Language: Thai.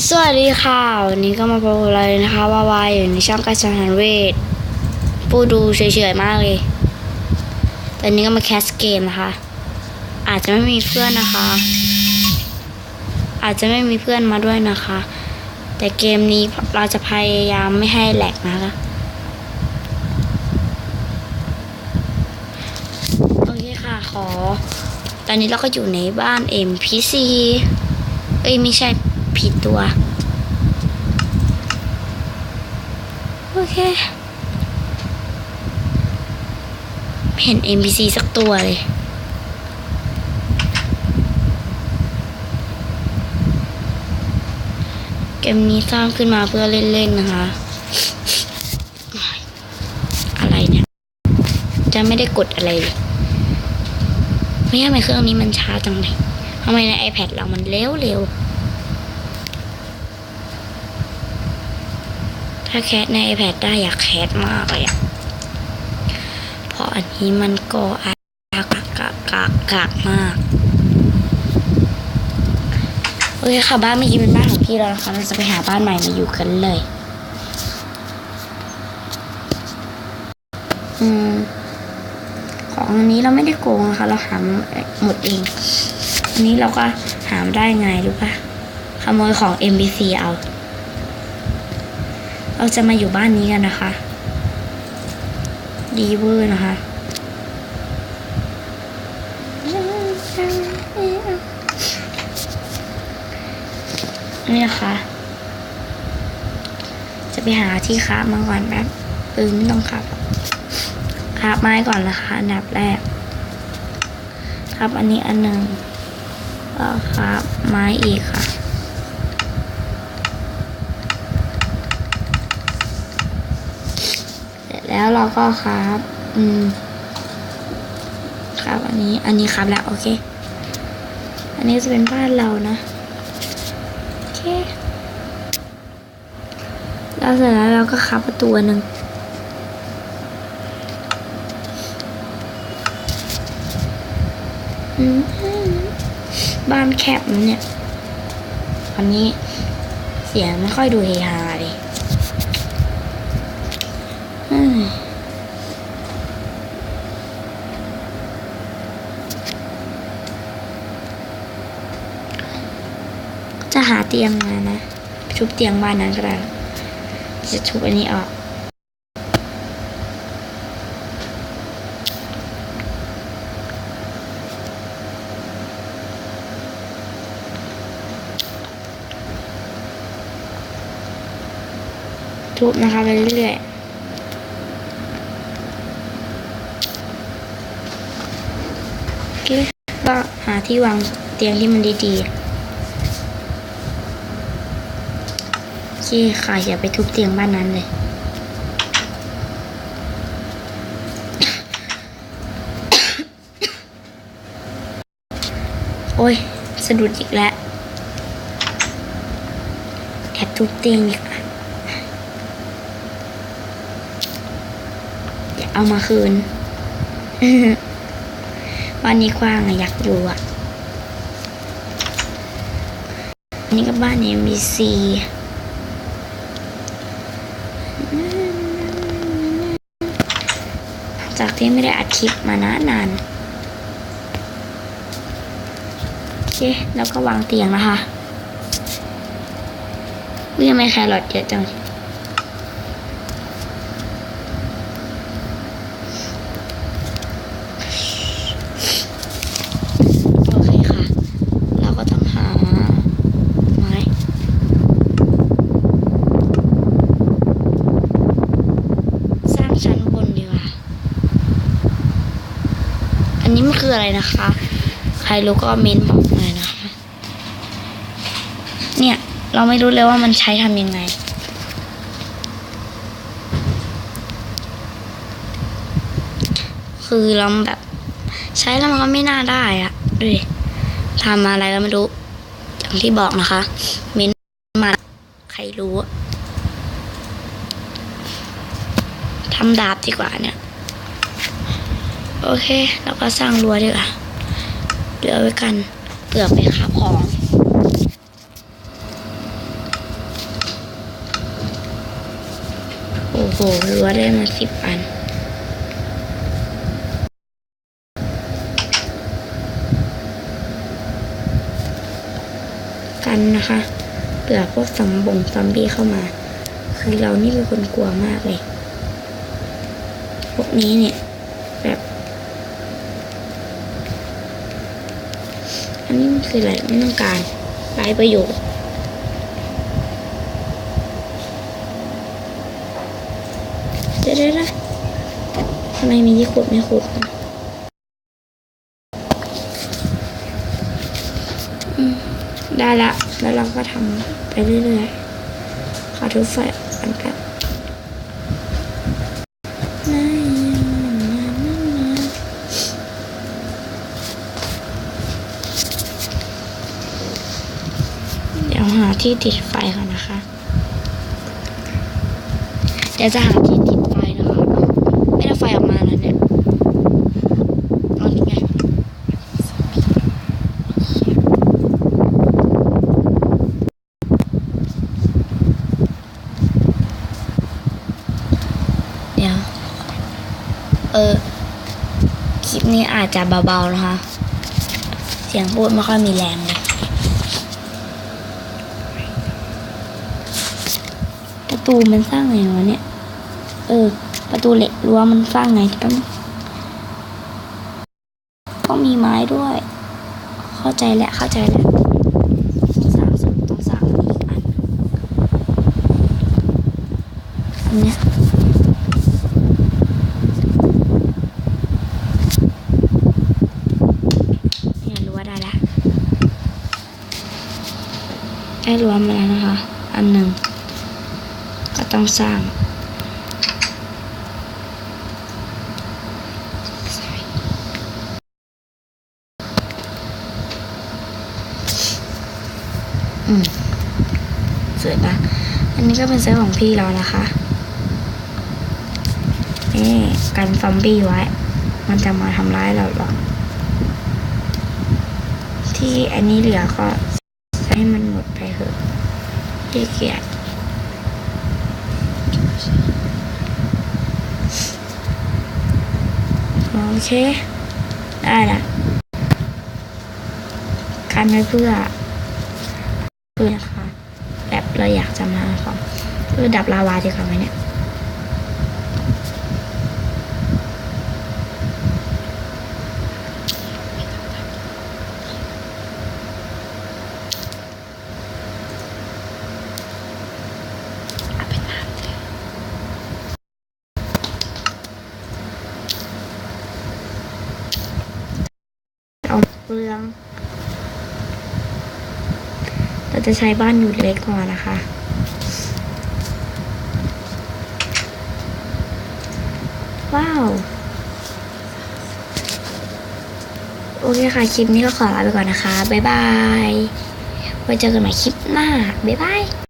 สวัสดีค่ะ วันนี้ก็มาพบกับเราเลยนะคะวาวายอยู่ในช่องการะชานเวทปูดูเฉยๆมากเลย ตอนนี้ก็มาแคสเกมนะคะ อาจจะไม่มีเพื่อนนะคะ อาจจะไม่มีเพื่อนมาด้วยนะคะ แต่เกมนี้เราจะพยายามไม่ให้แหลกนะคะโอเคค่ะขอ ตอนนี้เราก็อยู่ในบ้าน MPC เอ้ยไม่ใช่ ผิดตัว โอเคไม่เห็น NPC สักตัวเลยเกมนี้สร้างขึ้นมาเพื่อเล่น ๆ นะคะ อะไรเนี่ย จะไม่ได้กดอะไรเลยไม่ทำไมเครื่องนี้มันช้าจังเลยทำไมใน iPad เรามันเร็วเร็วๆ ถ้าแคสใน iPad ได้อยากแคสมากเลยอะเพราะอันนี้มันก็อากากากากากากมาก โอเคค่ะบ้านเมื่อกี้เป็นบ้านของพี่แล้วนะคะเราจะไปหาบ้านใหม่มาอยู่กันเลย อืมของอันนี้เราไม่ได้โกงนะคะ เราหาหมดเอง อันนี้เราก็หามได้ไงรู้ปะขโมยของ MBC เอา เราจะมาอยู่บ้านนี้กันนะคะ ดีเวอร์นะคะนี่นะคะ จะไปหาที่ค้ามาก่อนแบบเออไม่ต้องขับครับไม้ก่อนนะคะ อันดับแรก ครับอันนี้อันหนึ่งก็ครับไม้อีกค่ะ เสร็จ แล้วเราก็ครับ อืม ครับอันนี้อันนี้ครับแล้วโอเค อันนี้จะเป็นบ้านเรานะโอเคแล้วเสร็จแล้วเราก็ครับประตูอันหนึ่งอืมบ้านแคบเนี่ยวันนี้เสียงไม่ค่อยดูเฮฮาเลยอืม จะหาเตียงมานะ ชุบเตียงบ้านนั้นก็ได้จะชุบอันนี้ออกทุบนะคะไปเรื่อยๆก็หาที่วางเตียงที่มันดีๆโอเคค่ะ อย่าไปทุบเตียงบ้านนั้นเลยโอ้ยสะดุดอีกแล้วแอบทุบเตียงอีกอะอยาเอามาคืนวันนี้กว้างอะอยากอยู่อะนนี้ก็บ้าน MBC จากที่ไม่ได้อัดคลิปมานานนานโอเคแล้วก็วางเตียงนะคะวิ่งไม่แครอทเยอะจัง โอเคค่ะ เราก็ต้องหาไม้ สร้างชั้นบนดีกว่า อั นี้มันคืออะไรนะคะ ใครรู้ก็เมนบอกหน่อยนะคะ เนี่ย เราไม่รู้เลยว่ามันใช้ทำยังไง คือเราแบบ ใช้แล้วมันก็ไม่น่าได้อะดูดิทำอะไรก็ไม่รู้ อย่างที่บอกนะคะ เม้นมาใครรู้ทำดาบดีกว่าเนี่ย โอเค แล้วก็สร้างรั้วดีกว่าเดี๋ยวไว้กันเปลือกไปขับของโอ้โหรั้วได้มาสิบอันกันนะคะเปลือกพวกสัมบงซัมบี้เข้ามา คือเรานี่เป็นคนกลัวมากเลย พวกนี้เนี่ยแบบ นนี้คืออะไรไม่ต้องการไร้ประโยชน์เดี๋ยวเดี๋ยวทำไมมีที่ขุดไม่ขุดอืมได้ละ แล้วเราก็ทำไปเรื่อยๆขอทุกฝ่ายกันกันเดี๋ยวหา ที่ติดไฟก่อนนะคะ เดี๋ยวจะหาที่ติดไฟนะคะไม่ได้ไฟออกมาแล้วเนี่ยเอานี่ไงเดี๋ยว เออ คลิปนี้อาจจะเบาๆนะคะ เสียงพูดไม่ค่อยมีแรงเลย ประตูมันสร้างไงวะเนี่ย เออ ประตูเหล็กรั้วมันสร้างไงแป๊บนึงต้องมีไม้ด้วย เข้าใจแล้วเข้าใจแล้วต้องสางสุดต้องสางอีกอันอันเนี้ยเนี่ยได้ละได้รั้วมาแล้วนะคะ อันหนึ่ง ต้องสร้าง อืม สวยปะอันนี้ก็เป็นเซตของพี่เรานะคะ นี่กันซอมบี้ไว้ มันจะมาทำร้ายเราหรอก ที่อันนี้เหลือก็ให้มันหมดไปเถอะพี่เกียจ โอเค ได้ละกันไว้เพื่อเพื่อค่ะแบบเราอยากจะมาของเพื่อดับลาวาดีกว่าไหมเนี่ย เอาไปน้ำเลย เรือง เราจะใช้บ้านอยู่เล็กก่อนนะคะ ว้าว โอเคค่ะ คลิปนี้ก็ขอลาไปก่อนนะคะ บ๊ายบาย ไว้เจอกันใหม่คลิปหน้า บ๊ายบาย